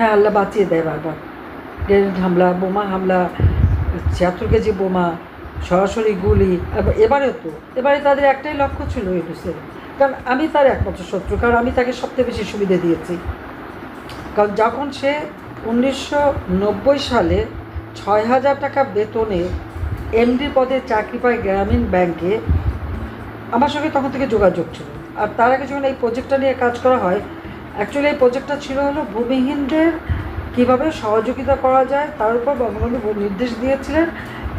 হ্যাঁ আল্লাহ বাঁচিয়ে দেয় বারবার। গ্রেনেড হামলা, বোমা হামলা, ছিয়াত্তর কেজি বোমা, সরাসরি গুলি এবারেও তো, এবারে তাদের একটাই লক্ষ্য ছিল ইউনুসের। কারণ আমি তার একমাত্র শত্রু, কারণ আমি তাকে সবচেয়ে বেশি সুবিধা দিয়েছি। কারণ যখন সে উনিশশো নব্বই সালে ছয় হাজার টাকা বেতনে এমডি পদে চাকরি পায় গ্রামীণ ব্যাংকে, আমার সঙ্গে তখন থেকে যোগাযোগ ছিল। আর তার আগে যখন এই প্রজেক্টটা নিয়ে কাজ করা হয় অ্যাকচুয়ালি এই প্রজেক্টটা ছিল হলো ভূমিহীনদের কীভাবে সহযোগিতা করা যায়, তার উপর বঙ্গবন্ধু নির্দেশ দিয়েছিলেন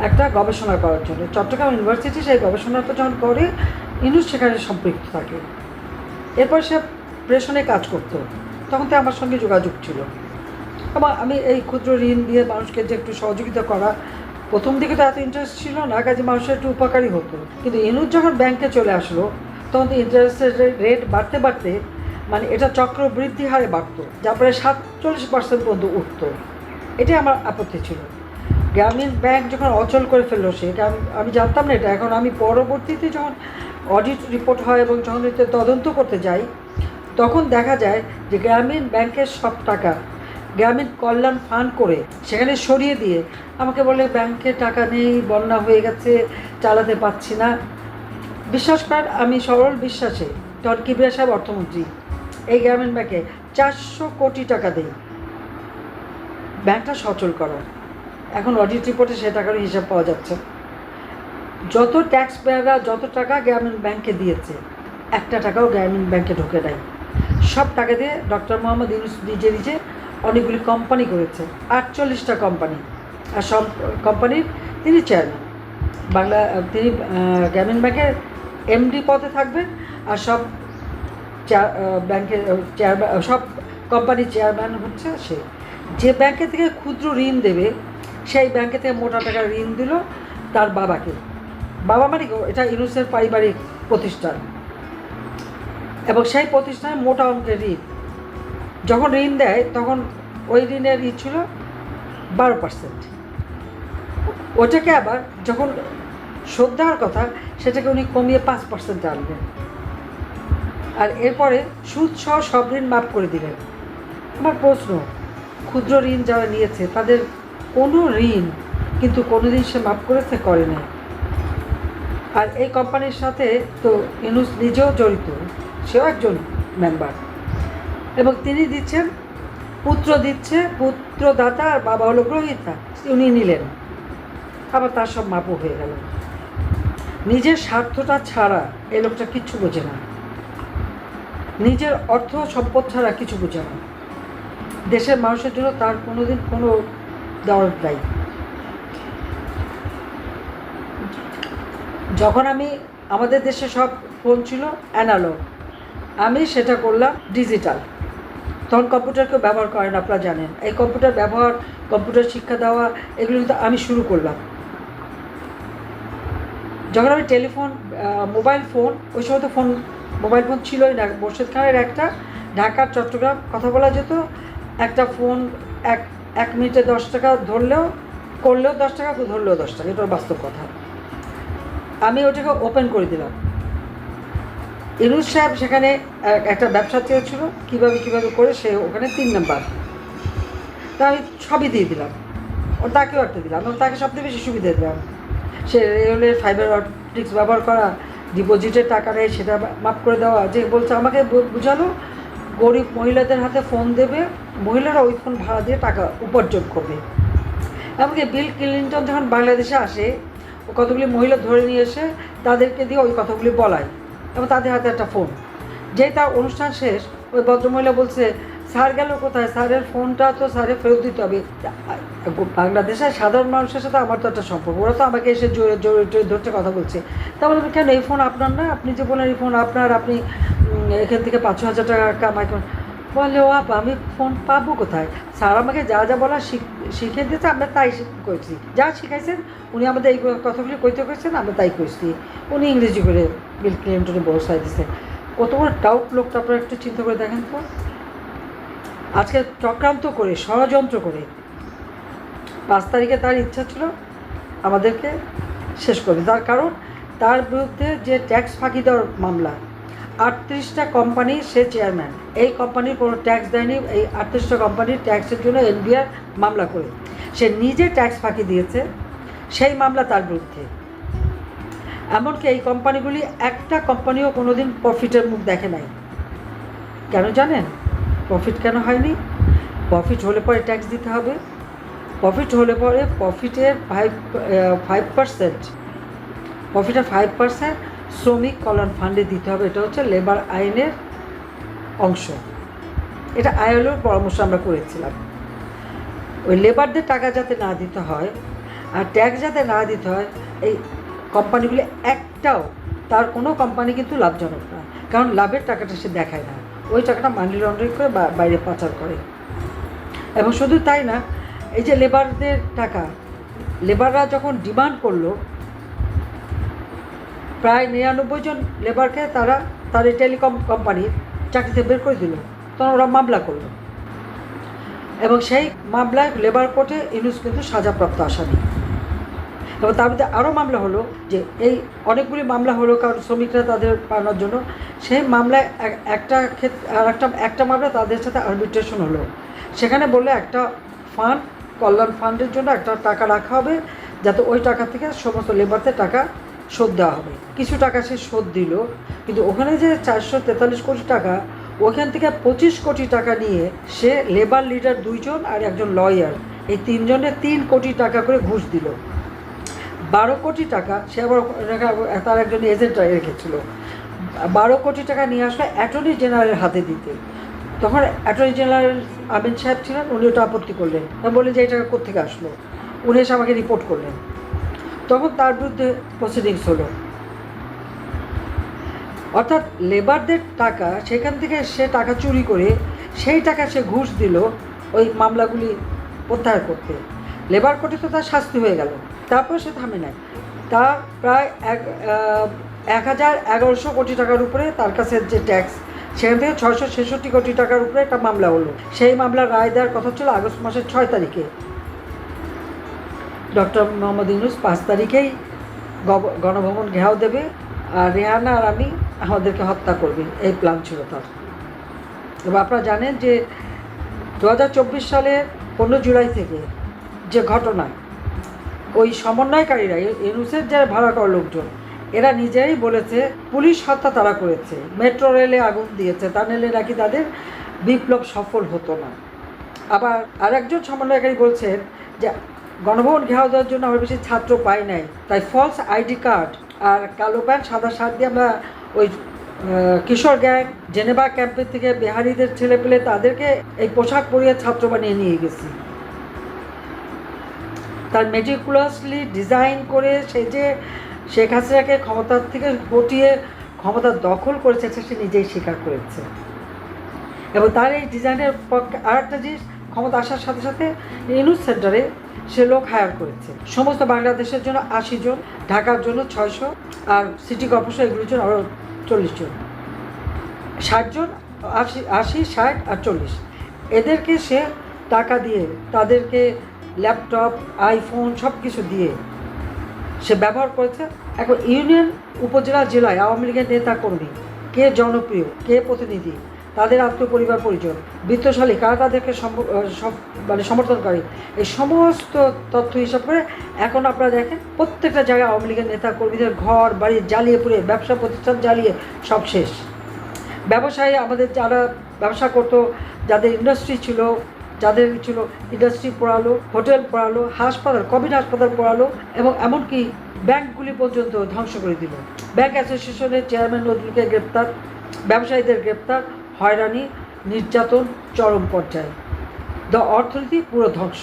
একটা গবেষণা করার জন্য। চট্টগ্রাম ইউনিভার্সিটি সেই গবেষণাটা যখন করে, ইনুস সেখানে সম্পৃক্ত থাকে। এরপর সে প্রেশনে কাজ করতো। তখন তো আমার সঙ্গে যোগাযোগ ছিল। এবং আমি এই ক্ষুদ্র ঋণ দিয়ে মানুষকে যে একটু সহযোগিতা করা, প্রথম দিকে তো এত ইন্টারেস্ট ছিল না, কাজে মানুষের একটু উপকারী হতো। কিন্তু ইনুজ যখন ব্যাংকে চলে আসলো, তখন তো ইন্টারেস্টের রেট বাড়তে বাড়তে মানে এটা চক্রবৃদ্ধি হারে বাড়তো, যা প্রায় সাতচল্লিশ পার্সেন্ট পর্যন্ত উঠতো। এটাই আমার আপত্তি ছিল। গ্রামীণ ব্যাংক যখন অচল করে ফেলল সে আমি জানতাম না এটা। এখন আমি পরবর্তীতে যখন অডিট রিপোর্ট হয় এবং যখন তদন্ত করতে যাই, তখন দেখা যায় যে গ্রামীণ ব্যাংকের সব টাকা গ্রামীণ কল্যাণ ফান্ড করে সেখানে সরিয়ে দিয়ে আমাকে বলে, ব্যাংকে টাকা নেই, বন্যা হয়ে গেছে, চালাতে পারছি না। বিশ্বাস করেন, আমি সরল বিশ্বাসে ডন কিবরিয়া সাহেব অর্থমন্ত্রী এই গ্রামীণ ব্যাংকে চারশো কোটি টাকা দেই। ব্যাংকটা সচল করো। এখন অডিট রিপোর্টে সে টাকার হিসাব পাওয়া যাচ্ছে। যত ট্যাক্স পেয়াররা যত টাকা গ্রামীণ ব্যাংকে দিয়েছে, একটা টাকাও গ্রামীণ ব্যাংকে ঢোকে নাই। সব টাকা দিয়ে ডক্টর মোহাম্মদ ইউনুস নিজে নিজে অনেকগুলি কোম্পানি করেছে, আটচল্লিশটা কোম্পানি আর সব কোম্পানির তিনি চেয়ারম্যান বাংলা, তিনি গ্রামীণ ব্যাংকের এমডি পদে থাকবেন আর সব চেয়ার ব্যাংকের চেয়ারম্যান সব কোম্পানির চেয়ারম্যান হচ্ছে সে। যে ব্যাংকে থেকে ক্ষুদ্র ঋণ দেবে, সেই ব্যাংকে থেকে মোটা টাকা ঋণ দিল তার বাবাকে। বাবা মানে? এটা ইউনুসের পারিবারিক প্রতিষ্ঠান। এবং সেই প্রতিষ্ঠানে মোটা অঙ্কের ঋণ। যখন ঋণ দেয়, তখন ওই ঋণের ই ছিল বারো পার্সেন্ট ওটাকে আবার যখন শোধ দেওয়ার কথা, সেটাকে উনি কমিয়ে পাঁচ পার্সেন্টে আনবেন আর এরপরে সুদ সহ সব ঋণ মাফ করে দিলেন। আমার প্রশ্ন, ক্ষুদ্র ঋণ যারা নিয়েছে, তাদের কোনো ঋণ কিন্তু কোনোদিন সে মাফ করেছে, করে না আর এই কোম্পানির সাথে তো ইনুস নিজেও জড়িত, সেও একজন মেম্বার এবং তিনি দিচ্ছেন, পুত্র দিচ্ছে, পুত্রদাতা আর বাবা হলো গ্রহিতা, উনি নিলেন। আবার তার সব মাপও হয়ে গেল। নিজের স্বার্থটা ছাড়া এই লোকটা কিচ্ছু বোঝে না। নিজের অর্থ সম্পদ ছাড়া কিছু বোঝে না। দেশের মানুষের জন্য তার কোনোদিন কোনো দরদ নাই। যখন আমি, আমাদের দেশে সব ফোন ছিল অ্যানালগ, আমি সেটা করলাম ডিজিটাল। তখন কম্পিউটার কেউ ব্যবহার করেন আপনারা জানেন। এই কম্পিউটার ব্যবহার, কম্পিউটার শিক্ষা দেওয়া, এগুলো কিন্তু আমি শুরু করলাম। যখন আমি টেলিফোন মোবাইল ফোন, ওই সময় তো ফোন মোবাইল ফোন ছিলই না। মোর্শেদ খানের একটা, ঢাকার চট্টগ্রাম কথা বলা যেত, একটা ফোন এক এক মিনিটে দশ টাকা ধরলেও, করলেও দশ টাকা, ধরলেও দশ টাকা এটা বাস্তব কথা। আমি ওটাকে ওপেন করে দিলাম। ইনুজ সাহেব সেখানে একটা ব্যবসা চেয়েছিল, কীভাবে কীভাবে করে, সে ওখানে তিন নাম্বার। তা আমি সবই দিয়ে দিলাম। ও তাকেও একটা দিলাম। তাকে সবথেকে বেশি সুবিধা দিলাম। সে রেলের ফাইবার অপটিক্স ব্যবহার করা ডিপোজিটের টাকা নেই, সেটা মাফ করে দেওয়া যে বলছে, আমাকে বু- বুঝালো গরিব মহিলাদের হাতে ফোন দেবে, মহিলারা ওই ফোন ভাড়া দিয়ে টাকা উপার্জন করবে। এমনকি বিল ক্লিন্টন যখন বাংলাদেশে আসে, ও কতগুলি মহিলা ধরে নিয়ে এসে তাদেরকে দিয়ে ওই কথাগুলি বলায়, এবং তাদের হাতে একটা ফোন যেই তার অনুষ্ঠান শেষ, ওই ভদ্রমহিলা বলছে স্যার গেল কোথায়? স্যারের ফোনটা তো স্যারে ফেরত দিতে হবে। বাংলাদেশের সাধারণ মানুষের সাথে আমার তো একটা সম্পর্ক। ওরা তো আমাকে এসে জোরে জোরে জোরে ধরতে কথা বলছে। তা বললাম কেন, এই ফোন আপনার না? আপনি যে বলেন এই ফোন আপনার, আপনি এখান থেকে পাঁচ হাজার টাকা কামাই করেন। বলে, ও আপা, আমি ফোন পাবো কোথায়? স্যার আমাকে যা যা বলা শিখ- দিয়েছে, আমরা তাই করেছি। যা শিখাইছেন, উনি আমাদের এই কথাগুলি কইতে করেছেন আমরা তাই করেছি। উনি ইংরেজি করে বিল ক্লিন্টনে বসাই দিচ্ছে কত বড় ডাউট লোকটা আপনারা একটু চিন্তা করে দেখেন তো। আজকে চক্রান্ত করে, ষড়যন্ত্র করে। পাঁচ তারিখে তার ইচ্ছা ছিল আমাদেরকে শেষ করবে। তার কারণ, তার বিরুদ্ধে যে ট্যাক্স ফাঁকি দেওয়ার মামলা, আটত্রিশটা কোম্পানি সে চেয়ারম্যান। এই কোম্পানির কোনো ট্যাক্স দেয়নি, এই আটত্রিশটা কোম্পানির ট্যাক্সের জন্য এনবিআর মামলা করে। সে নিজে ট্যাক্স ফাঁকি দিয়েছে, সেই মামলা তার বিরুদ্ধে। এমনকি এই কোম্পানিগুলি একটা কোম্পানিও কোনোদিন প্রফিটের মুখ দেখে নাই। কেন জানেন? প্রফিট কেন হয়নি? প্রফিট হলে পরে ট্যাক্স দিতে হবে। প্রফিট হলে পরে প্রফিটের ফাইভ ফাইভ পার্সেন্ট প্রফিটের ফাইভ পার্সেন্ট শ্রমিক কল্যাণ ফান্ডে দিতে হবে। এটা হচ্ছে লেবার আইনের অংশ। এটা আইএলওর পরামর্শ আমরা করেছিলাম। ওই লেবারদের টাকা যাতে না দিতে হয় আর ট্যাক্স যাতে না দিতে হয়, এই কোম্পানিগুলি একটাও, তার কোনো কোম্পানি কিন্তু লাভজনক না। কারণ লাভের টাকাটা সে দেখায় না। ওই টাকাটা মানি লন্ডারিং করে বাইরে পাচার করে। এবং শুধু তাই না, এই যে লেবারদের টাকা লেবাররা যখন ডিমান্ড করল, প্রায় নিরানব্বই জন লেবারকে তারা তাদের টেলিকম কোম্পানির চাকরিতে বের করে দিল। তখন ওরা মামলা করল। এবং সেই মামলায় লেবার কোর্টে ইনুস কিন্তু সাজাপ্রাপ্ত আসামি। এবং তার মধ্যে আরও মামলা হলো যে এই অনেকগুলি মামলা হলো, কারণ শ্রমিকরা তাদের পাওয়ানোর জন্য। সেই মামলায় এক- একটা ক্ষেত্রে আর একটা একটা মামলা তাদের সাথে আরবিট্রেশন হলো। সেখানে বললে একটা ফান্ড কল্যাণ ফান্ডের জন্য একটা টাকা রাখা হবে, যাতে ওই টাকা থেকে সমস্ত লেবারদের টাকা শোধ দেওয়া হবে। কিছু টাকা সে শোধ দিল, কিন্তু ওখানে যে চারশো তেতাল্লিশ কোটি টাকা, ওখান থেকে পঁচিশ কোটি টাকা নিয়ে সে লেবার লিডার দুইজন আর একজন লয়ার এই তিনজনের তিন কোটি টাকা করে ঘুষ দিল। বারো কোটি টাকা, সে আবার তার একজন এজেন্ট রেখেছিল। বারো কোটি টাকা নিয়ে আসলো অ্যাটর্নি জেনারেলের হাতে দিতে। তখন অ্যাটর্নি জেনারেল আমিন সাহেব ছিলেন, উনি ওটা আপত্তি করলেন। বললেন যে এই টাকা কোথেকে আসলো? উনি এসে আমাকে রিপোর্ট করলেন। তখন তার বিরুদ্ধে প্রসিডিংস হলো। অর্থাৎ লেবারদের টাকা, সেখান থেকে সে টাকা চুরি করে, সেই টাকা সে ঘুষ দিল ওই মামলাগুলি প্রত্যাহার করতে। লেবার কোর্টে তো তার শাস্তি হয়ে গেল, তারপর সে থামে নাই। তার প্রায় এক এক হাজার এগারোশো কোটি টাকার উপরে তার কাছে যে ট্যাক্স, সেখান থেকে ছয়শো ছেষট্টি কোটি টাকার উপরে একটা মামলা হলো। সেই মামলার রায় দেওয়ার কথা ছিল আগস্ট মাসের ছয় তারিখে। ডক্টর মোহাম্মদ ইউনুস পাঁচ তারিখেই গণভবন ঘেরাও দেবে আর রেহানা আর আমি আমাদেরকে হত্যা করবে, এই প্ল্যান ছিল তার। এবার আপনারা জানেন যে দু সালের পনেরো জুলাই থেকে যে ঘটনা, ওই সমন্বয়কারীরা ইউনুসের যারা ভাড়া করা লোকজন, এরা নিজেরাই বলেছে, পুলিশ হত্যা তারা করেছে। মেট্রো রেলে আগুন দিয়েছে, তা নিলে নাকি তাদের বিপ্লব সফল হতো না। আবার আরেকজন সমন্বয়কারী বলছেন যে, গণভবন ঘেরাও দেওয়ার জন্য আমরা বেশি ছাত্র পাই নাই, তাই ফলস আইডি কার্ড আর কালো প্যান্ট, সাদা শার্ট দিয়ে আমরা ওই কিশোর গ্যাং, জেনেভা ক্যাম্পের থেকে বিহারিদের ছেলে পেলে তাদেরকে এই পোশাক পরিয়ে ছাত্র বানিয়ে নিয়ে গেছি। তার মেটিকুলাসলি ডিজাইন করে সে যে শেখ হাসিনাকে ক্ষমতার থেকে হটিয়ে ক্ষমতা দখল করেছে সে নিজেই স্বীকার করেছে। এবং তার এই ডিজাইনের পক্ষে আর একটা জিনিস, ক্ষমতা আসার সাথে সাথে ইউনুস সেন্টারে সে লোক হায়ার করেছে। সমস্ত বাংলাদেশের জন্য আশি জন, ঢাকার জন্য ছয়শো আর সিটি কর্পোরেশন এগুলোর জন্য আরও চল্লিশ জন। ষাট জন, আশি আশি, ষাট আর চল্লিশ। এদেরকে সে টাকা দিয়ে তাদেরকে ল্যাপটপ, আইফোন সব কিছু দিয়ে সে ব্যবহার করেছে। এখন ইউনিয়ন, উপজেলা, জেলায় আওয়ামী লীগের নেতা কর্মী কে জনপ্রিয়, কে প্রতিনিধি, তাদের আত্মপরিবার পরিজন, বিত্তশালী, কারা তাদেরকে মানে সমর্থনকারী, এই সমস্ত তথ্য হিসাব করে এখন আপনারা দেখেন প্রত্যেকটা জায়গায় আওয়ামী লীগের নেতা কর্মীদের ঘর, বাড়ি জ্বালিয়ে পুড়ে, ব্যবসা প্রতিষ্ঠান জ্বালিয়ে সব শেষ। ব্যবসায়ী আমাদের যারা ব্যবসা করতো, যাদের ইন্ডাস্ট্রি ছিল যাদের ছিল ইন্ডাস্ট্রি পড়ালো হোটেল পড়ালো, হাসপাতাল কোভিড হাসপাতাল পড়ালো এবং এমনকি ব্যাংকগুলি পর্যন্ত ধ্বংস করে দিল। ব্যাংক অ্যাসোসিয়েশনের চেয়ারম্যান নজরুলকে গ্রেপ্তার, ব্যবসায়ীদের গ্রেপ্তার, হয়রানি, নির্যাতন, চরম পর্যায়ে। দ্য অর্থনীতি পুরো ধ্বংস।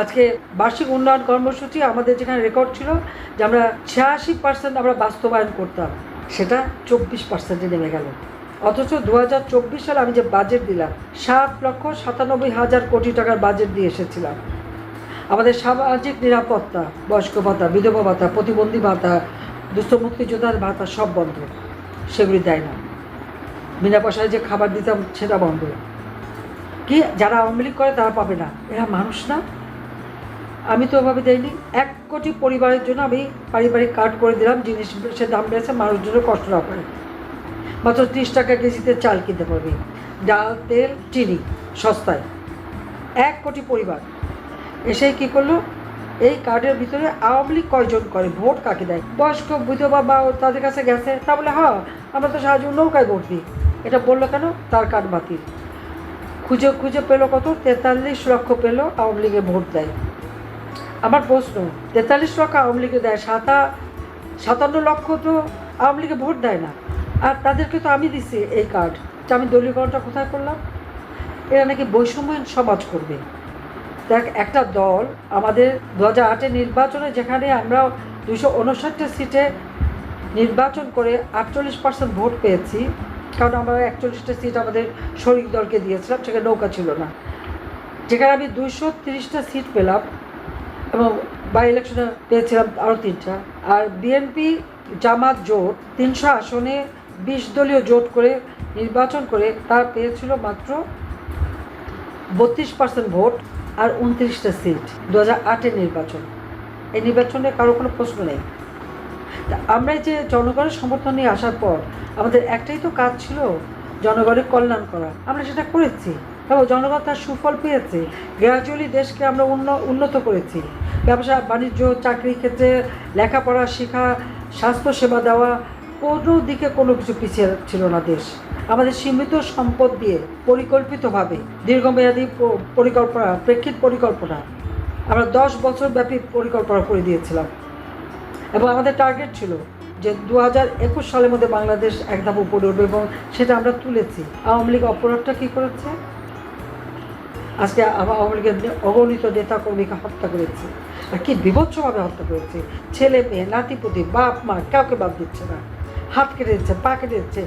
আজকে বার্ষিক উন্নয়ন কর্মসূচি আমাদের যেখানে রেকর্ড ছিল যে আমরা ছিয়াশি পার্সেন্ট আমরা বাস্তবায়ন করতাম, সেটা চব্বিশ পার্সেন্টে নেমে গেল। অথচ দু হাজার চব্বিশ সালে আমি যে বাজেট দিলাম, সাত লক্ষ সাতানব্বই হাজার কোটি টাকার বাজেট দিয়ে এসেছিলাম। আমাদের সামাজিক নিরাপত্তা, বয়স্ক ভাতা, বিধবা ভাতা, প্রতিবন্ধী ভাতা, দুস্থ মুক্তিযোদ্ধার ভাতা সব বন্ধ। সেগুলি দেয় না। বিনা পয়সায় যে খাবার দিতাম, সেটা বন্ধ। কি, যারা আওয়ামী লীগ করে তারা পাবে না? এরা মানুষ না। আমি তো ওভাবে দেইনি। এক কোটি পরিবারের জন্য আমি পারিবারিক কার্ড করে দিলাম, জিনিস সে দাম বেড়েছে, মানুষজনের কষ্ট না করে। মাত্র ত্রিশ টাকা কেজিতে চাল কিনতে পারবে। ডাল, তেল, চিনি, সস্তায়। এক কোটি পরিবার। এসে কি করল? এই কার্ডের ভিতরে আওয়ামী লীগ কয়জন করে? ভোট কাকে দেয়? বয়স্ক বিধবা বা তাদের কাছে গেছে। তা বলে হ্যাঁ আমরা তো সাহায্য নৌকায় ভোট দিই। এটা বলল কেন? তার কার্ড বাতিল। খুঁজে খুঁজে পেল কত? তেতাল্লিশ লক্ষ পেল আওয়ামী লীগে ভোট দেয়। আমার প্রশ্ন, তেতাল্লিশ লক্ষ আওয়ামী লীগে দেয়, সাতা, সাতান্ন লক্ষ তো আওয়ামী লীগে ভোট দেয় না। আর তাদেরকে তো আমি দিচ্ছি এই কার্ড যে আমি দলীয়করণটা কোথায় করলাম? এরা নাকি বৈষম্যহীন সমাজ করবে। দেখ, একটা দল আমাদের দু হাজার আটের নির্বাচনে যেখানে আমরা দুশো উনষাটটা সিটে নির্বাচন করে আটচল্লিশ পার্সেন্ট ভোট পেয়েছি, কারণ আমরা একচল্লিশটা সিট আমাদের শরিক দলকে দিয়েছিলাম, সেখানে নৌকা ছিল না। যেখানে আমি দুইশো তিরিশটা সিট পেলাম এবং বাই ইলেকশনে পেয়েছিলাম আরও তিনটা। আর বিএনপি জামাত জোট তিনশো আসনে বিশ দলীয় জোট করে নির্বাচন করে তার পেয়েছিল মাত্র বত্রিশ পার্সেন্ট ভোট আর উনত্রিশটা সিট দু হাজার আটের নির্বাচন। এই নির্বাচনে কারও কোনো প্রশ্ন নেই। তা আমরা যে জনগণের সমর্থন নিয়ে আসার পর আমাদের একটাই তো কাজ ছিল জনগণের কল্যাণ করা। আমরা সেটা করেছি। এবং জনগণ তার সুফল পেয়েছে। গ্র্যাজুয়ালি দেশকে আমরা উন্ন উন্নত করেছি। ব্যবসা, বাণিজ্য চাকরি ক্ষেত্রে লেখাপড়া শেখা স্বাস্থ্য সেবা দেওয়া কোনো দিকে কোনো কিছু পিছিয়ে ছিল না দেশ। আমাদের সীমিত সম্পদ দিয়ে পরিকল্পিতভাবে দীর্ঘমেয়াদী পরিকল্পনা, প্রেক্ষিত পরিকল্পনা আমরা দশ বছর ব্যাপী পরিকল্পনা করে দিয়েছিলাম। এবং আমাদের টার্গেট ছিল যে দু হাজার একুশ সালের মধ্যে বাংলাদেশ এক ধাপ উপরে উঠবে এবং সেটা আমরা তুলেছি। আওয়ামী লীগ অপরাধটা কী করেছে? আজকে আওয়ামী লীগের অগণিত নেতা কর্মীকে হত্যা করেছে। আর কি বিভৎসভাবে হত্যা করেছে। ছেলে মেয়ে, নাতিপুতি বাপ মা কাউকে বাদ দিচ্ছে না। হাত কেটে দিচ্ছে, পা কেটে দিচ্ছে,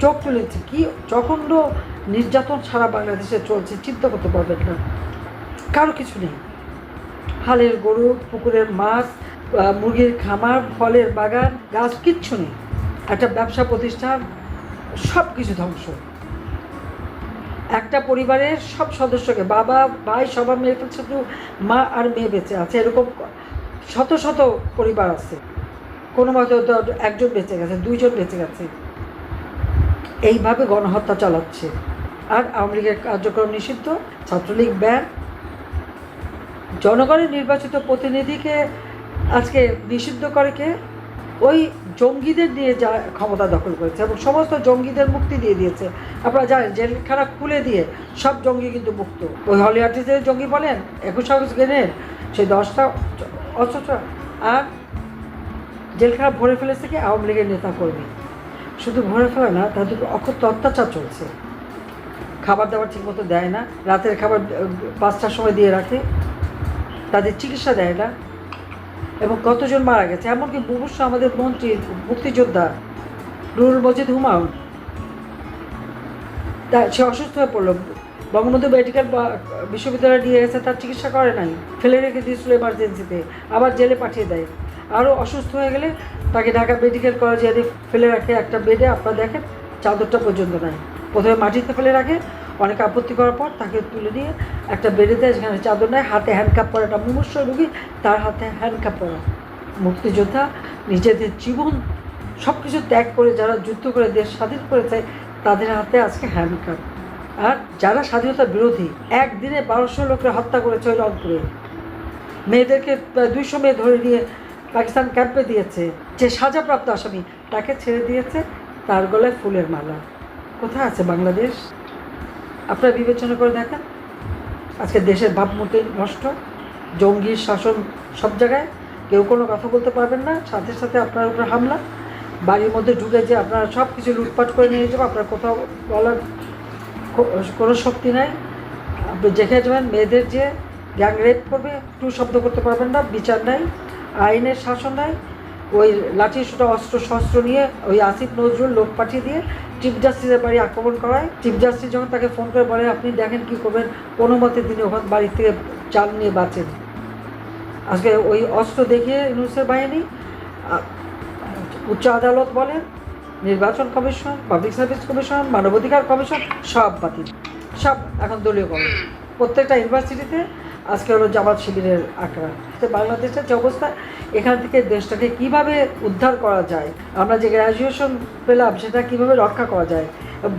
চোখ তুলে দিচ্ছে। কি জঘন্য নির্যাতন সারা বাংলাদেশে চলছে, চিন্তা করতে পারবেন না। কারও কিছু নেই। হালের গরু, পুকুরের মাছ মুরগির খামার, ফলের বাগান, গাছ, কিচ্ছু নেই। একটা ব্যবসা প্রতিষ্ঠান সব কিছু ধ্বংস। একটা পরিবারের সব সদস্যকে বাবা, ভাই, সবার মেয়ে, শুধু মা আর মেয়ে বেঁচে আছে। এরকম শত শত পরিবার আছে। কোনো মতো একজন বেঁচে গেছে, দুইজন বেঁচে গেছে। এইভাবে গণহত্যা চালাচ্ছে। আর আওয়ামী লীগের কার্যক্রম নিষিদ্ধ, ছাত্রলীগ ব্যান। জনগণের নির্বাচিত প্রতিনিধিকে আজকে নিষিদ্ধ করে কে? ওই জঙ্গিদের নিয়ে যা ক্ষমতা দখল করেছে এবং সমস্ত জঙ্গিদের মুক্তি দিয়ে দিয়েছে। আপনারা জানেন, জেলখানা খুলে দিয়ে সব জঙ্গি কিন্তু মুক্ত। ওই হলিয়ার্টিসের জঙ্গি বলেন, একুশ আগস্ট গেনের সেই দশটা অস্ত্র আর জেলখানা ভরে ফেলেছে কি আওয়ামী লীগের নেতা কর্মী শুধু ভরে ফেলে না, তাদের অকথ্য অত্যাচার চলছে। খাবার দাবার ঠিকমতো দেয় না, রাতের খাবার পাঁচটার সময় দিয়ে রাখে, তাদের চিকিৎসা দেয় না, এবং কতজন মারা গেছে। এমনকি বুবুস আমাদের মন্ত্রী, মুক্তিযোদ্ধা নুরুল মজিদ হুমায়ুন, তা, সে অসুস্থ হয়ে পড়ল। বঙ্গবন্ধু মেডিকেল বিশ্ববিদ্যালয়ে নিয়ে গেছে, তার চিকিৎসা করে নাই, ফেলে রেখে দিয়েছিল এমার্জেন্সিতে আবার জেলে পাঠিয়ে দেয়। আরও অসুস্থ হয়ে গেলে তাকে ঢাকা মেডিকেল কলেজে এনে ফেলে রাখে একটা বেডে, আপনারা দেখেন, চাদরটা পর্যন্ত নাই। প্রথমে মাটিতে ফেলে রাখে, অনেক আপত্তি করার পর তাকে তুলে নিয়ে একটা বেডে দেয়, যেখানে চাদর নেয় হাতে হ্যান্ডকাপ পরা একটা মুমূর্ষ রুগী, তার হাতে হ্যান্ডকাপ পরা। মুক্তিযোদ্ধা নিজেদের জীবন সব কিছু ত্যাগ করে যারা যুদ্ধ করে দেশ স্বাধীন করেছে, তাদের হাতে আজকে হ্যান্ডকাপ আর যারা স্বাধীনতা বিরোধী, একদিনে বারোশো লোককে হত্যা করেছে ওই রংপুরে। মেয়েদেরকে দুইশো মেয়ে ধরে নিয়ে পাকিস্তান ক্যাম্পে দিয়েছে। যে সাজাপ্রাপ্ত আসামি, তাকে ছেড়ে দিয়েছে তার গলায় ফুলের মালা। কোথায় আছে বাংলাদেশ? আপনারা বিবেচনা করে দেখেন। আজকে দেশের ভাবমূর্তি নষ্ট, জঙ্গির শাসন সব জায়গায়। কেউ কোনো কথা বলতে পারবেন না। সাথে সাথে আপনার উপর হামলা। বাড়ির মধ্যে ঢুকে যে আপনারা সব কিছু লুটপাট করে নিয়ে যাব আপনার কোথাও বলার কোনো শক্তি নাই। আপনি যেখানে যাবেন, মেয়েদের যে গ্যাং রেপ করবে একটু শব্দ করতে পারবেন না, বিচার নাই। আইনের শাসন নাই ওই লাঠি সোটা অস্ত্র, শস্ত্র নিয়ে ওই আসিফ নজরুল লোক পাঠিয়ে দিয়ে চিফ জাস্টিসের বাড়ি আক্রমণ করায়। চিফ জাস্টিস যখন তাকে ফোন করে বলে, আপনি দেখেন কী করবেন, কোনো মতে তিনি ওখান বাড়ি থেকে চাল নিয়ে বাঁচেন। আজকে ওই অস্ত্র দেখিয়ে ইউনুসের বাহিনী উচ্চ আদালত বলেন নির্বাচন কমিশন, পাবলিক সার্ভিস কমিশন, মানবাধিকার কমিশন সব বাতিল। সব এখন দলীয় কমিশন। প্রত্যেকটা ইউনিভার্সিটিতে আজকে হলো জামাত শিবিরের আঁকড়া তো বাংলাদেশের যে অবস্থা, এখান থেকে দেশটাকে কীভাবে উদ্ধার করা যায়, আমরা যে গ্র্যাজুয়েশন পেলাম, সেটা কীভাবে রক্ষা করা যায়?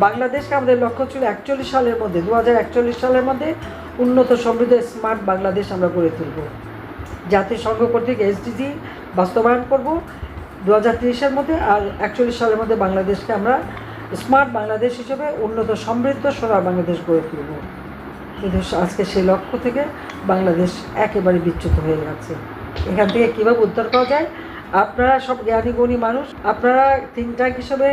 বাংলাদেশকে আমাদের লক্ষ্য ছিল একচল্লিশ সালের মধ্যে দু হাজার একচল্লিশ সালের মধ্যে উন্নত সমৃদ্ধ স্মার্ট বাংলাদেশ আমরা গড়ে তুলব। জাতিসংঘ কর্তৃক এসডিজি বাস্তবায়ন করব দু হাজার তিরিশের মধ্যে, আর একচল্লিশ সালের মধ্যে বাংলাদেশকে আমরা স্মার্ট বাংলাদেশ হিসেবে উন্নত সমৃদ্ধ সোনার বাংলাদেশ গড়ে তুলব। কিন্তু আজকে সেই লক্ষ্য থেকে বাংলাদেশ একেবারে বিচ্যুত হয়ে গেছে। এখান থেকে কীভাবে উদ্ধার করা যায়? আপনারা সব জ্ঞানী, গুণী মানুষ, আপনারা ট্যাঙ্ক হিসেবে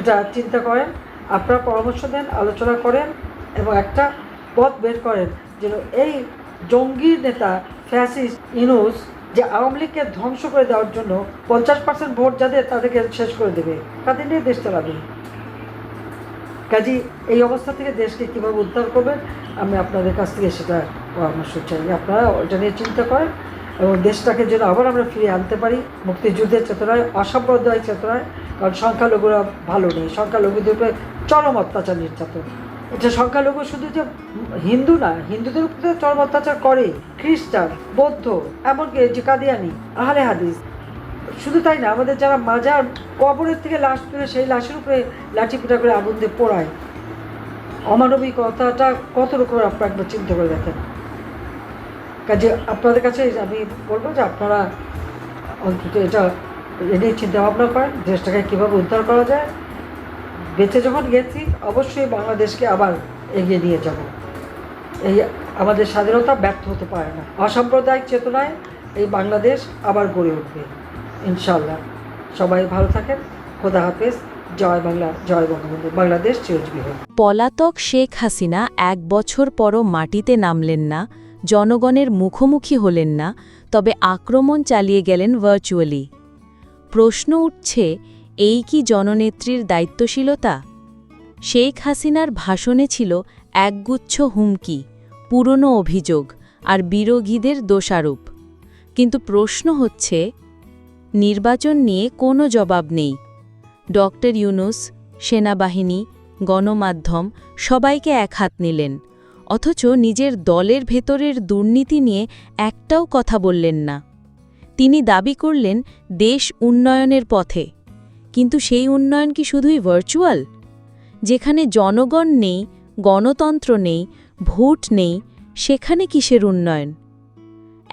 এটা চিন্তা করেন, আপনারা পরামর্শ দেন, আলোচনা করেন এবং একটা পথ বের করেন যেন এই জঙ্গি নেতা ফ্যাসিস ইনুস যে আওয়ামী লীগকে ধ্বংস করে দেওয়ার জন্য পঞ্চাশ পার্সেন্ট ভোট যাদের, তাদেরকে শেষ করে দেবে। তাদের নিয়ে দেশ চালাবে। কাজী, এই অবস্থা থেকে দেশকে কীভাবে উদ্ধার করবেন, আমি আপনাদের কাছ থেকে সেটা পরামর্শ চাই। আপনারা ওইটা নিয়ে চিন্তা করেন এবং দেশটাকে যেন আবার আমরা ফিরিয়ে আনতে পারি, মুক্তিযুদ্ধের চেতনায়, অসাম্প্রদায়িক চেতনায়, কারণ সংখ্যালঘুরা ভালো নেই। সংখ্যালঘুদের উপরে চরম অত্যাচার নির্যাতন। এটা সংখ্যালঘু শুধু যে হিন্দু না, হিন্দুদের উপরে চরম অত্যাচার করে খ্রিস্টান, বৌদ্ধ, এমনকি যে কাদিয়ানি, আহলে হাদিস শুধু তাই না, আমাদের যারা মাজার কবরের থেকে লাশ তুলে সেই লাশের উপরে লাঠি পিটা করে আগুন দিয়ে পোড়ায়। অমানবিকতাটা কত রকম আপনারা একবার চিন্তা করে দেখেন। কাজে আপনাদের কাছে আমি বলব যে আপনারা অন্তত এটা এ নিয়ে চিন্তা ভাবনা করেন, দেশটাকে কীভাবে উদ্ধার করা যায়। বেঁচে যখন গেছি, অবশ্যই বাংলাদেশকে আবার এগিয়ে নিয়ে যাব। এই আমাদের স্বাধীনতা ব্যর্থ হতে পারে না। অসাম্প্রদায়িক চেতনায় এই বাংলাদেশ আবার গড়ে উঠবে। ইনশাল্লাহ সবাই ভালো থাকেন। খোদা হাফেজ। জয় বাংলা, জয় বঙ্গবন্ধু। বাংলাদেশ চিরজীবী হোক। পলাতক শেখ হাসিনা এক বছর পরও মাটিতে নামলেন না, জনগণের মুখোমুখি হলেন না, তবে আক্রমণ চালিয়ে গেলেন ভার্চুয়ালি। প্রশ্ন উঠছে, এই কি জননেত্রীর দায়িত্বশীলতা? শেখ হাসিনার ভাষণে ছিল একগুচ্ছ হুমকি, পুরনো অভিযোগ আর বিরোধীদের দোষারোপ। কিন্তু প্রশ্ন হচ্ছে নির্বাচন নিয়ে কোনো জবাব নেই। ডক্টর ইউনুস, সেনাবাহিনী, গণমাধ্যম সবাইকে এক হাত নিলেন, অথচ নিজের দলের ভেতরের দুর্নীতি নিয়ে একটাও কথা বললেন না। তিনি দাবি করলেন, দেশ উন্নয়নের পথে। কিন্তু সেই উন্নয়ন কি শুধুই ভার্চুয়াল যেখানে জনগণ নেই, গণতন্ত্র নেই, ভোট নেই, সেখানে কিসের উন্নয়ন?